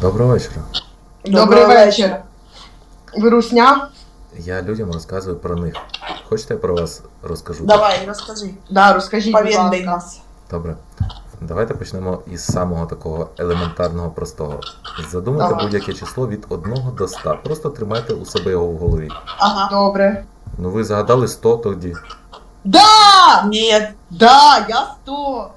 Доброго вечора. Добрий вечір. Ви русня? Я людям розказую про них. Хочете я про вас розкажу? Давай, розкажи. Да, розкажіть, будь Повідай ласка. нас. Добре. Давайте почнемо із самого такого елементарного простого. Задумайте Давай. будь-яке число від 1 до 100. Просто тримайте у себе його в голові. Ага. Добре. Ну ви загадали 100 тоді. Да! Ні, Да, я сто.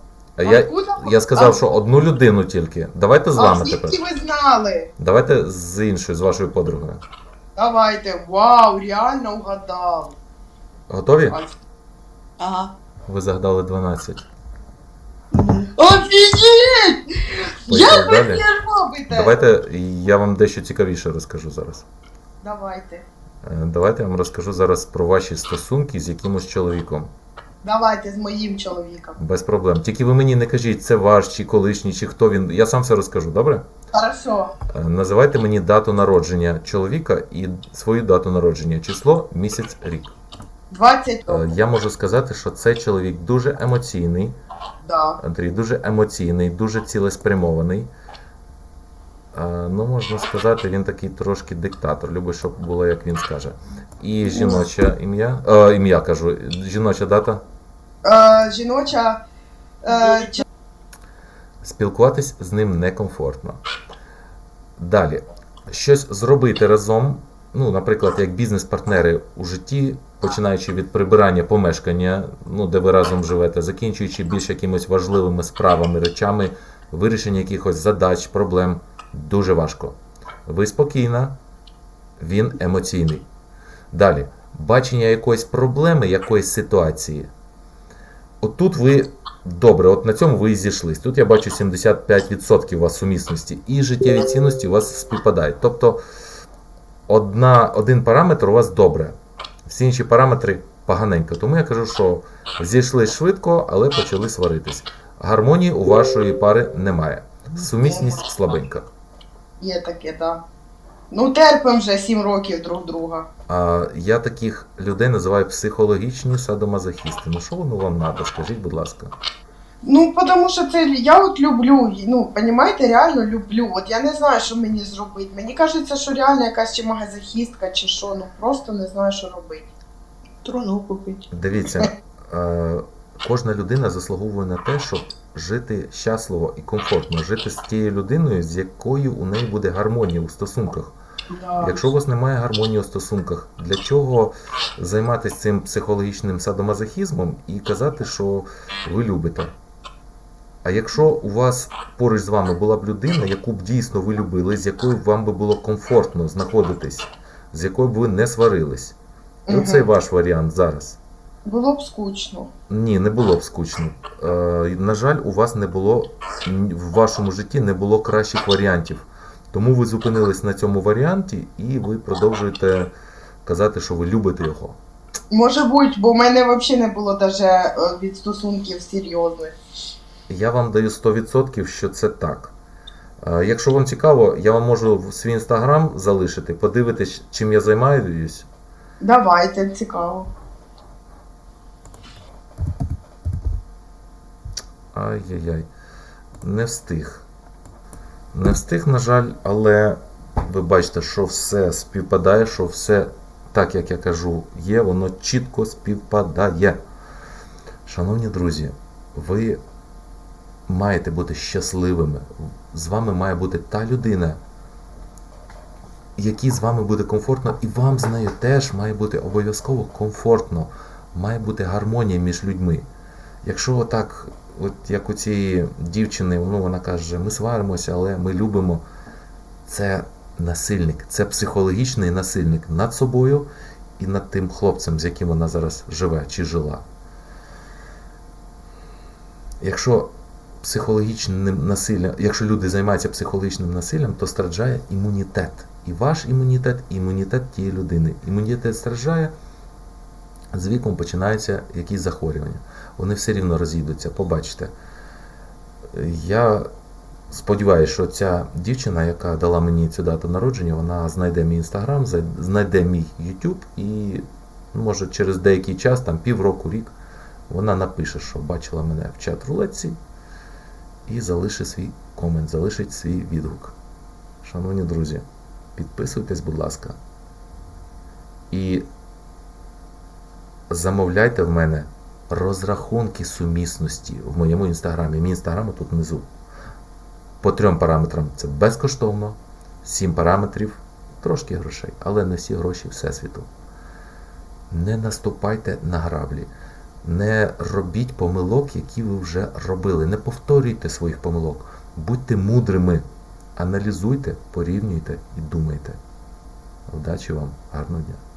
А я, Откуда я сказав, що одну людину тільки. Давайте з А вами звідки тепер. ви знали? Давайте з іншою, з вашою подругою. Давайте. Вау, реально угадав. Готові? Ага. Ви загадали 12. Мгм. Офігеть! Як ви це робите? Давайте я вам дещо цікавіше розкажу зараз. Давайте. Е, Давайте я вам розкажу зараз про ваші стосунки з якимось чоловіком. Давайте з моїм чоловіком. Без проблем. Тільки ви мені не кажіть, це ваш чи колишній, чи хто він. Я сам все розкажу, добре? Хорошо. Е, Називайте мені дату народження чоловіка і свою дату народження, число, місяць, рік. 20 Е, Я можу сказати, що цей чоловік дуже емоційний, Да. Андрій, дуже емоційний, дуже цілеспрямований. Е, Ну, можна сказати, він такий трошки диктатор, любить, щоб було, як він скаже. І жіноче ім'я. Ім'я кажу, жіноча дата. Е, жіноча. Е, Спілкуватись з ним некомфортно. Далі. Щось зробити разом, ну, наприклад, як бізнес-партнери у житті, починаючи від прибирання помешкання, ну, де ви разом живете, закінчуючи більш якимось важливими справами, речами, вирішення якихось задач, проблем, дуже важко. Ви спокійна, він емоційний. Далі. Бачення якоїсь проблеми, якоїсь ситуації. Отут ви добре, от на цьому ви і зійшлись. Тут я бачу 75% у вас сумісності, і життєві цінності у вас співпадають. Тобто одна, один параметр у вас добре, всі інші параметри поганенько. Тому я кажу, що зійшлись швидко, але почали сваритись. Гармонії у вашої пари немає. Сумісність слабенька. Є таке, да. Ну, терпимо вже 7 років друг друга. А я таких людей називаю психологічні садомазохісти. Ну що воно вам треба? Скажіть, будь ласка. Ну, тому що це я от люблю, ну, понімаєте, реально люблю. От я не знаю, що мені зробити. Мені кажеться, що реально якась чи магазохістка, чи що, ну просто не знаю, що робити. Труну купить. Дивіться, е, кожна людина заслуговує на те, щоб жити щасливо і комфортно, жити з тією людиною, з якою у неї буде гармонія у стосунках. Якщо у вас немає гармонії у стосунках, для чого займатися цим психологічним садомазохізмом і казати, що ви любите? А якщо у вас поруч з вами була б людина, яку б дійсно ви любили, з якою б вам би було комфортно знаходитись, з якою б ви не сварились, то це ваш варіант зараз. Було б скучно. Ні, не було б скучно. Е, на жаль, у вас не було в вашому житті не було кращих варіантів. Тому ви зупинились на цьому варіанті і ви продовжуєте казати, що ви любите його. Може бути, бо в мене взагалі не було даже е, від стосунків серйозних. Я вам даю 100%, що це так. Е, якщо вам цікаво, я вам можу свій інстаграм залишити, подивитись, чим я займаюсь. Давайте, цікаво. Ай-яй-яй. Не встиг. Не встиг, на жаль, але ви бачите, що все співпадає, що все так, як я кажу, є, воно чітко співпадає. Шановні друзі, ви маєте бути щасливими. З вами має бути та людина, якій з вами буде комфортно, і вам з нею теж має бути обов'язково комфортно, має бути гармонія між людьми. Якщо отак, от як у цієї дівчини, ну вона каже, ми сваримося, але ми любимо, це насильник, це психологічний насильник над собою і над тим хлопцем, з яким вона зараз живе чи жила. Якщо психологічним насиллям, якщо люди займаються психологічним насиллям, то страждає імунітет. І ваш імунітет, і імунітет тієї людини. Імунітет страждає, з віком починаються якісь захворювання. Вони все рівно розійдуться, побачите. Я сподіваюся, що ця дівчина, яка дала мені цю дату народження, вона знайде мій інстаграм, знайде мій YouTube і може через деякий час, там півроку, рік, вона напише, що бачила мене в чат рулетці і залишить свій комент, залишить свій відгук. шановні друзі, підписуйтесь, будь ласка. І замовляйте в мене розрахунки сумісності в моєму інстаграмі. Мій інстаграм тут внизу. По трьом параметрам це безкоштовно, сім параметрів, трошки грошей, але не всі гроші Всесвіту. Не наступайте на граблі. Не робіть помилок, які ви вже робили. Не повторюйте своїх помилок. Будьте мудрими. Аналізуйте, порівнюйте і думайте. Удачі вам, гарного дня!